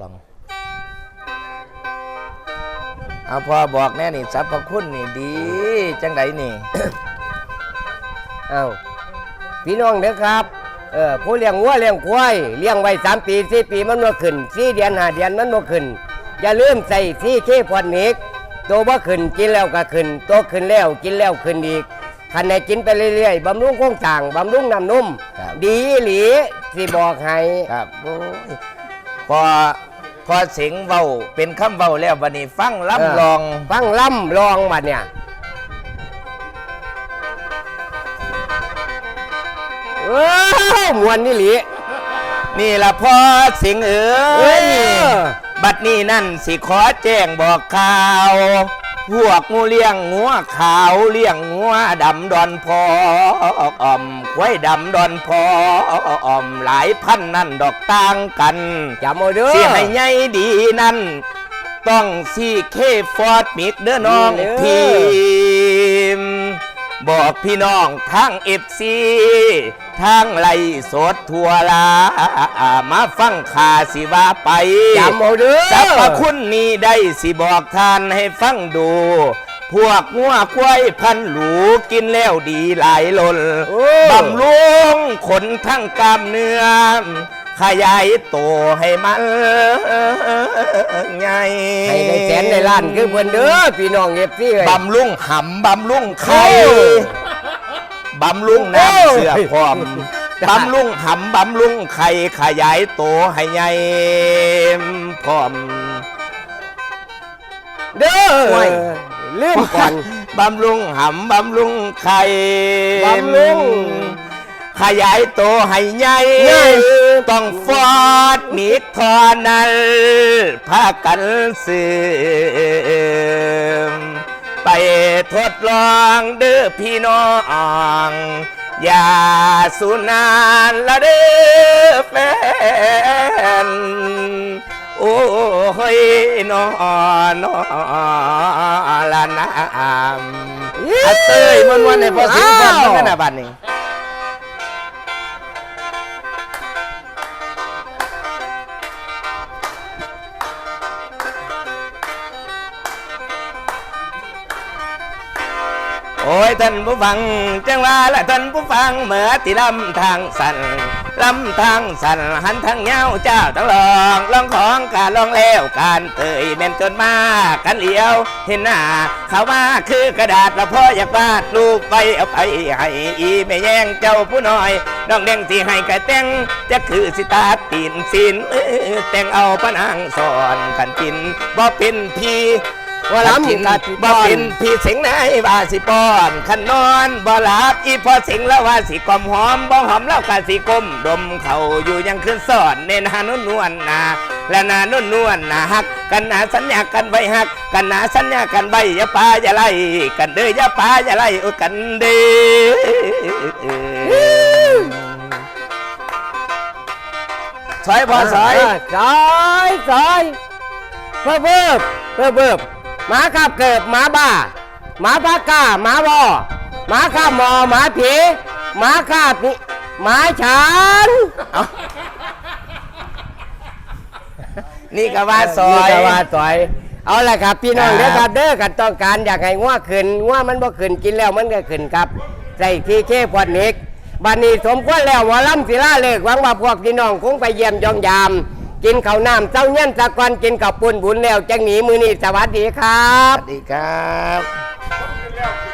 ลอง เอาพอบอกแน่นี่สรรพคุณนี่ดี จังไดนี่ เอาพี่น้องเด้อครับ เออผู้เลี้ยงวัวเลี้ยงควายเลี้ยงไว้สามปีสี่ปีมันบ่ขึ้นสี่เดือนห้าเดือนมันบ่ขึ้น อย่าลืมใส่ซี่เคพอนนิกตัวบ่ขึ้นกินแล้วก็ขึ้นตัวขึ้นแล้วกินแล้วขึ้นอีกคันไหนกินไปเรื่อยๆบำรุงโครงสร้างบำรุงน้ำนุ่ม ครับ ดีอีหลีสิบอกให้ครับโอ้ย พอพอเสียงเบาเป็นคำเบาแล้ววันนี้ฟังล่ำลอง ฟังล่ำลองบัดเนี่ย เออมวนนี่หลี นี่ละพ่อเสียงเอ๋เอ้ย ย บัดนี้นั่นสิขอแจ้งบอกข่าว พวกงูเลี้ยงงัวขาวเลี้ยงงัวดำดอนพออ่อมควายดำดอนพออ่อมหลายพันนั่นดอกต่างกันจำเอาเด้อสิให้ใหญ่ดีนั่น ต้องซีเคฟอร์ดมิกเด้อน้องเด้อทีม บอกพี่น้องทางเอฟซีทางไล่สดทัวลามาฟังข่าสิว่าไปจำเอาเด้อสรรพคุณนี้ได้สิบอกทานให้ฟังดู พวกงัวควายพันหลูกินแล้วดีหลายลนโอ้บำรุงขนทั้งกล้ามเนื้อขยายโตให้มันใหญ่ให้ได้ แสนได้ล้านคือเพิ่นเด้อพี่น้องเอฟซีเอ้ย บำรุงหำบำรุงไข่โอ้บำรุงน้ำเสือพร้อมจ้ะบำรุงหำบำรุงไข่ขยายโตให้ใหญ่พร้อม เด้อโอ้ย ลืมก่อน บำรุงหำบำรุงไข่บำรุง ขยายโตให้ใหญ่ใหญ่ต้องฟอดมีทอนัลพากันสืมไปทดลองเด้อพี่น้องอย่าสูญนานละเด้อแฟน โอ้ยนอนอละนามอาเตยมันวันในพอสิงวันมันกันนะบัดนี้ โอ้ยท่านผู้ฟัง จังว่าละท่านผู้ฟังเหมือที่ลำทางสันลำทางสันหันทางเงาเจ้าทั้งลองลองของการลองแล้วการเตยแม่นจนมากันเลียว เห็นหน้าเขามาคือกระดาษละพ่ออยากวาดรูปไปเอาไปให้อีแม่แย่งเจ้าผู้น้อยน้องแดงที่ให้กระแต่งจะคือสิตาตีนสินเออแต่งเอาปนางสอนกันกินบ่เป็นพี่ ว่าล้ำกินกัดพี่บ่ป้อนเป็นพี่เสียงไหนว่าสิป้อนขันนอนบ่หลับอีพอเสียงแล้วว่าสิกลมหอมบ่หอมแล้วกะสิกลมดมเขาอยู่ยังคืนสอนเนนานุ่นนวลนาและนานุ่นนวลนาฮัก กันนาสัญญากันไว้ฮัก กันนาสัญญากันไว้อย่าปาอย่าไล่กันเด้ออย่าปาอย่าไล่โอ้กันเด้อสอยพอสอยซอยซอยเพิ่มเพิ่มเพิ่มเพิ่ม หมาขับเกิบหมาบ้าหมาปากกาหมาบอหมาข้าหมอหมาผีหมาข้าผีหมาฉันนี่ก็ว่าซอยนี่ก็ว่าซอย เอาละครับ พี่น้องครับเด้อครับเด้อกันต้องการอยากให้ง่วขึ้นง่วมันบ่ขึ้นกินแล้วมันก็ขึ้นครับใส่ทีเคพอดนิกบัดนี้สมควรแล้วหมอลำศิลาเลิกหวังว่าพวกพี่น้องคงไปเยี่ยมยองยาม กินข้าวน้ำเจ้าเงี้ยนตะกอนกินกับปุ่นบุญแล้วจังหนีมือนี่สวัสดีครับ สวัสดีครับ